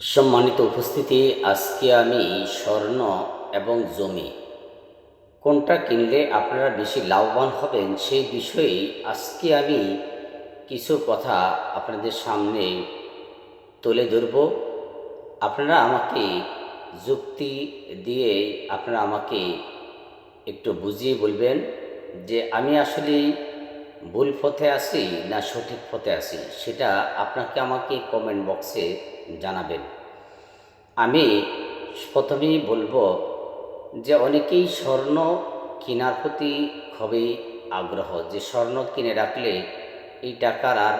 সম্মানিত উপস্থিতি, আজকে আমি স্বর্ণ এবং জমি। কোনটা কিনলে আপনারা বেশি লাভবান হবেন সেই বিষয়ে আজকে আমি কিছু কথা আপনাদের সামনে তুলে ধরব। আপনারা আমাকে যুক্তি দিয়ে আপনারা আমাকে একটু বুঝিয়ে বলবেন যে আমি আসলে ভুল পথে আসি না সঠিক পথে আসি, সেটা আপনাকে আমাকে কমেন্ট বক্সে জানাবেন। আমি প্রথমেই বলব যে অনেকেই স্বর্ণ কেনার প্রতি খুবই আগ্রহ, যে স্বর্ণ কিনে রাখলে এই টাকার আর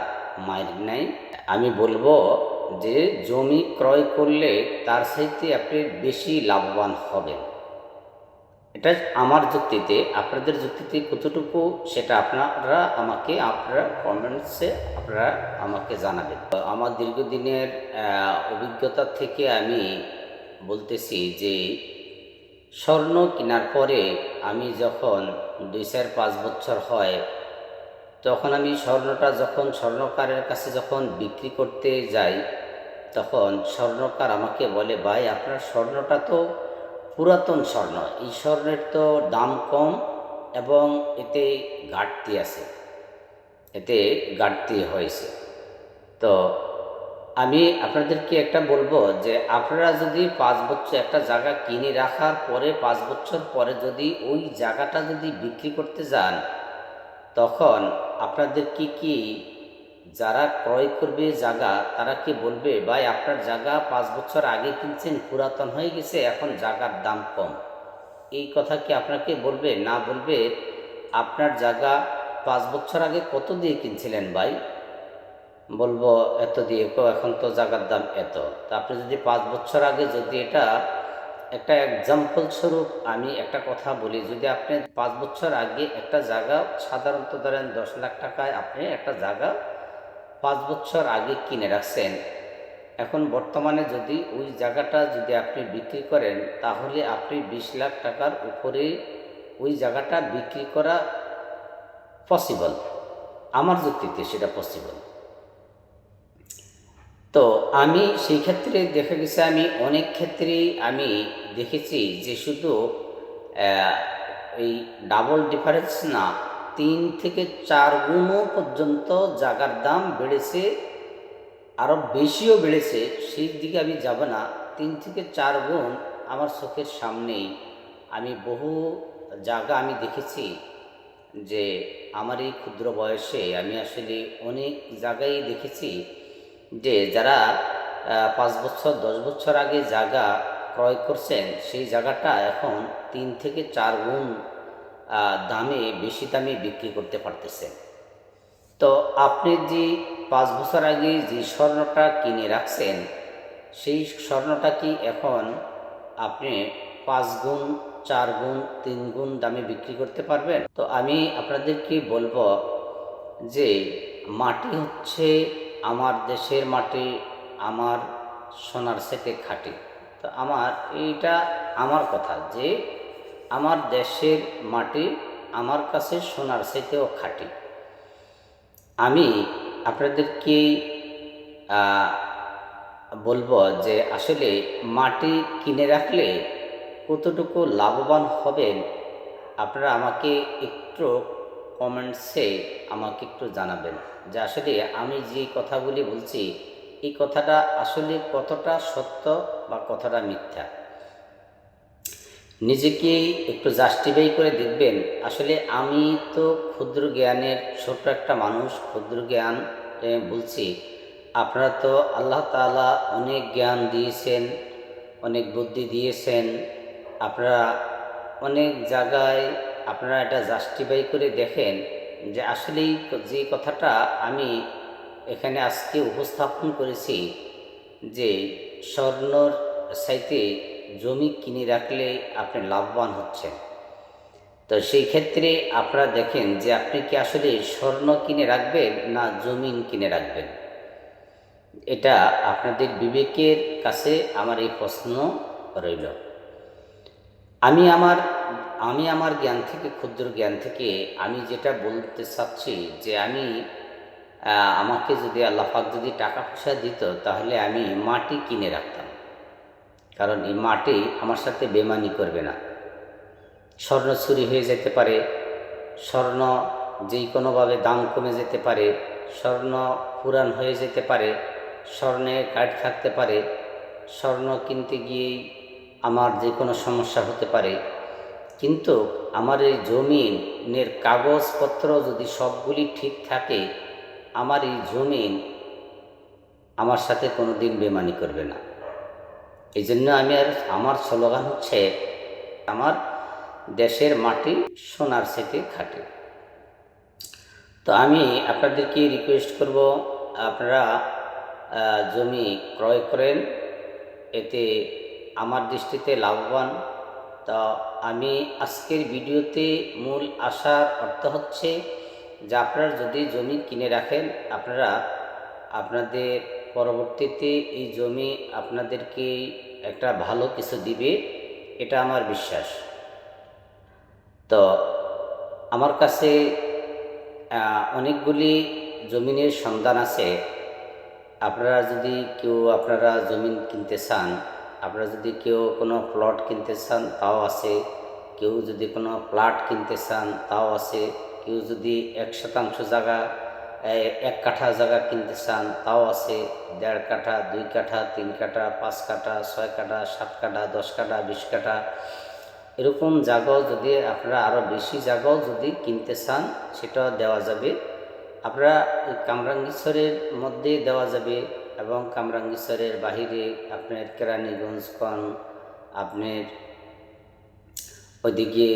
মায়ের নেই। আমি বলব যে জমি ক্রয় করলে তার সাথে আপনি বেশি লাভবান হবেন। এটা আমার যুক্তিতে, আপনাদের যুক্তিতে কতটুকু সেটা আপনারা আমাকে, আপনারা কমেন্টসে আপনারা আমাকে জানাবেন। আমার দীর্ঘদিনের অভিজ্ঞতা থেকে আমি বলতেছি যে, স্বর্ণ কেনার পরে আমি যখন দুই চার পাঁচ বছর হয়, তখন আমি স্বর্ণটা যখন স্বর্ণকারের কাছে যখন বিক্রি করতে যাই, তখন স্বর্ণকার আমাকে বলে, ভাই, আপনার স্বর্ণটা তো পুরাতন স্বর্ণ। এই স্বর্ণের তো দাম কম এবং এতে ঘাটতি আছে। এতে ঘাটতি হয়েছে। তো আমি আপনাদেরকে একটা বলব যে আপনারা যদি পাঁচ বছর একটা জায়গা কিনে রাখার পরে, পাঁচ বছর পরে যদি ওই জায়গাটা যদি বিক্রি করতে যান, তখন আপনাদের কি কি যারা ক্রয় করবে জায়গা তারা কি বলবে, ভাই, আপনার জায়গা পাঁচ বছর আগে কিনছেন, পুরাতন হয়ে গেছে, এখন জায়গার দাম কম এই কথা কি আপনাকে বলবে? না বলবে? আপনার জায়গা পাঁচ বছর আগে কত দিয়ে কিনছিলেন ভাই? বলব, এত দিয়ে কো এখন তো জায়গার দাম এত। তা আপনি যদি পাঁচ বছর আগে যদি এটা, একটা এক্সাম্পল স্বরূপ আমি একটা কথা বলি, যদি আপনি পাঁচ বছর আগে একটা জায়গা সাধারণত ধরেন দশ লাখ টাকায় আপনি একটা জায়গা পাঁচ বছর আগে কিনে রাখছেন। এখন বর্তমানে যদি ওই জায়গাটা যদি আপনি বিক্রি করেন, তাহলে আপনি বিশ লাখ টাকার উপরে ওই জায়গাটা বিক্রি করা পসিবল আমার যুক্তিতে সেটা পসিবল তো আমি সেই ক্ষেত্রে দেখা গেছে আমি অনেক ক্ষেত্রেই আমি দেখেছি যে শুধু এই ডাবল ডিফারেন্স না থেকে চার গুণও পর্যন্ত জায়গার দাম বেড়েছে আরও বেশিও বেড়েছে, সেই দিকে আমি যাব না। তিন থেকে চার গুণ আমার চোখের সামনেই। আমি বহু জায়গা আমি দেখেছি যে আমার এই ক্ষুদ্র বয়সে আমি আসলে অনেক জায়গায় দেখেছি যে যারা পাঁচ বছর, দশ বছর আগে জায়গা ক্রয় করছেন, সেই জায়গাটা এখন তিন থেকে চার গুণ দামে, বেশি দামে বিক্রি করতে পারতেছেন তো আপনি যে পাঁচ বছর আগে যে স্বর্ণটা কিনে রাখছেন, সেই স্বর্ণটা কি এখন আপনি পাঁচ গুণ, চার গুণ, তিন গুণ দামে বিক্রি করতে পারবেন? তো আমি আপনাদেরকে বলব যে মাটি হচ্ছে আমার দেশের মাটি, আমার সোনার সেটে খাঁটি। তো আমার, এইটা আমার কথা যে আমার দেশের মাটি আমার কাছে সোনার থেকেও খাঁটি। আমি আপনাদেরকে বলব যে আসলে মাটি কিনে রাখলে কতটুকু লাভবান হবেন, আপনারা আমাকে একটু কমেন্টসে আমাকে একটু জানাবেন। যে আসলে আমি যে কথাগুলি বলছি, এই কথাটা আসলে কতটা সত্য বা কতটা মিথ্যা? নিজেকে একটু জাস্টিফাই করে দেখবেন। আসলে আমি তো ক্ষুদ্র জ্ঞানের ছোট্ট একটা মানুষ, ক্ষুদ্র জ্ঞান বলছি। আপনারা তো আল্লাহ তাআলা অনেক জ্ঞান দিয়েছেন, অনেক বুদ্ধি দিয়েছেন। আপনারা অনেক জায়গায় আপনারা এটা জাস্টিফাই করে দেখেন যে আসলেই যে কথাটা আমি এখানে আজকে উপস্থাপন করেছি যে স্বর্ণর সাইতে জমি কিনে রাখলে আপনি লাভবান হচ্ছেন। তো সেই ক্ষেত্রে আপনারা দেখেন যে আপনি কি আসলে স্বর্ণ কিনে রাখবেন না জমিন কিনে রাখবেন? এটা আপনাদের বিবেকের কাছে আমার এই প্রশ্ন রইল। আমি আমার আমি আমার জ্ঞান থেকে, ক্ষুদ্র জ্ঞান থেকে আমি যেটা বলতে চাচ্ছি যে আমি আমাকে যদি আল্লাহ পাক যদি টাকা পয়সা দিত তাহলে আমি মাটি কিনে রাখতাম। কারণ এই মাটি আমার সাথে বেমানি করবে না। স্বর্ণ চুরি হয়ে যেতে পারে, স্বর্ণ যেই কোনোভাবে দাম কমে যেতে পারে, স্বর্ণ পুরাণ হয়ে যেতে পারে স্বর্ণের কাঠ থাকতে পারে, স্বর্ণ কিনতে গিয়েই আমার যে কোনো সমস্যা হতে পারে। কিন্তু আমার এই জমিনের কাগজপত্র যদি সবগুলি ঠিক থাকে, আমার এই জমিন আমার সাথে কোনো দিন বেমানি করবে না। এই জন্য আমি আর আমার স্লোগান হচ্ছে, আমার দেশের মাটি সোনার সেটে খাটে। তো আমি আপনাদেরকে রিকোয়েস্ট করব, আপনারা জমি ক্রয় করেন, এতে আমার দৃষ্টিতে লাভবান। তো আমি আজকের ভিডিওতে মূল আসার অর্থ হচ্ছে, যে আপনারা যদি জমি কিনে রাখেন, আপনারা আপনাদের পরবর্তীতে এই জমি আপনাদেরকে একটা ভালো কিছু দিবে, এটা আমার বিশ্বাস। তো আমার কাছে অনেকগুলি জমিনের সন্ধান আছে। আপনারা যদি কেউ, আপনারা জমিন কিনতে চান, আপনারা যদি কেউ কোনো প্লট কিনতে চান, তাও আছে। কেউ যদি কোনো প্লাট কিনতে চান, তাও আছে। কেউ যদি এক শতাংশ জায়গা এক কাঠা জায়গা কিনতে চান, তাও আছে। দেড় কাঠা, দুই কাঠা, তিন কাঠা, পাঁচ কাঠা, ছয় কাঠা, সাত কাঠা, দশ কাঠা, বিশ কাঠা। এরকম জায়গাও যদি আপনারা আরও বেশি জায়গাও যদি কিনতে চান সেটাও দেওয়া যাবে। আপনারা কামরাঙ্গীশ্বরের মধ্যে দেওয়া যাবে এবং কামরাঙ্গীশ্বরের বাহিরে আপনার কেরানীগঞ্জ কন, আপনার ওইদিকে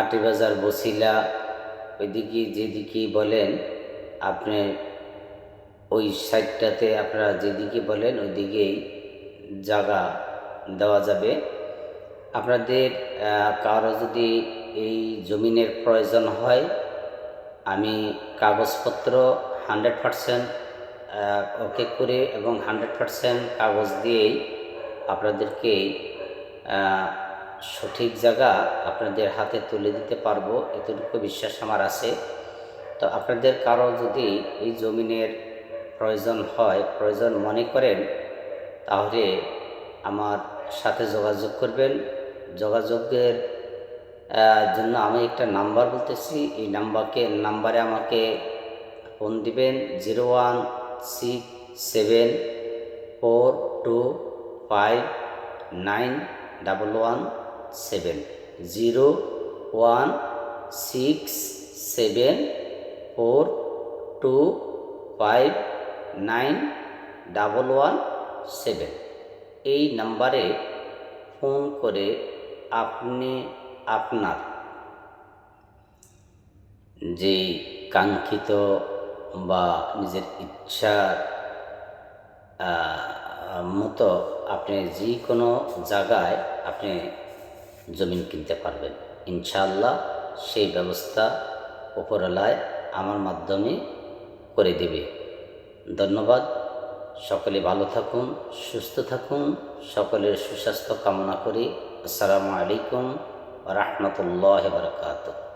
আটিবাজার বসিলা, ওইদিকে যেদিকে বলেন আপনি ওই সাইডটাতে আপনারা যেদিকে বলেন ওইদিকেই জায়গা দেওয়া যাবে। আপনাদের কারও যদি এই জমিনের প্রয়োজন হয়, আমি কাগজপত্র হান্ড্রেড পারসেন্ট ওকে করে এবং হান্ড্রেড পারসেন্ট কাগজ দিয়েই আপনাদেরকে সঠিক জায়গা আপনাদের হাতে তুলে দিতে পারব। এতটুকু বিশ্বাস আমার আছে। তো আপনাদের কারও যদি এই জমিনের প্রয়োজন হয়, প্রয়োজন মনে করেন, তাহলে আমার সাথে যোগাযোগ করবেন। যোগাযোগের জন্য আমি একটা নাম্বার বলতেছি। এই নাম্বারকে, নাম্বারে আমাকে ফোন দিবেন। Zero one six seven four two five nine double one seven. Zero one six seven four two five nine double one seven. এই নাম্বারে ফোন করে আপনি আপনার যে কাঙ্ক্ষিত বা নিজের ইচ্ছার মতো আপনি যে কোনো জায়গায় আপনি জমিন কিনতে পারবেন। ইনশাআল্লাহ সেই ব্যবস্থা উপরলায় আমার মাধ্যমে করে দেবে। ধন্যবাদ। সকলে ভালো থাকুন, সুস্থ থাকুন, সকলের সুস্বাস্থ্য কামনা করি। আসসালামু আলাইকুম রহমতুল্লাহ বারকাতুহ।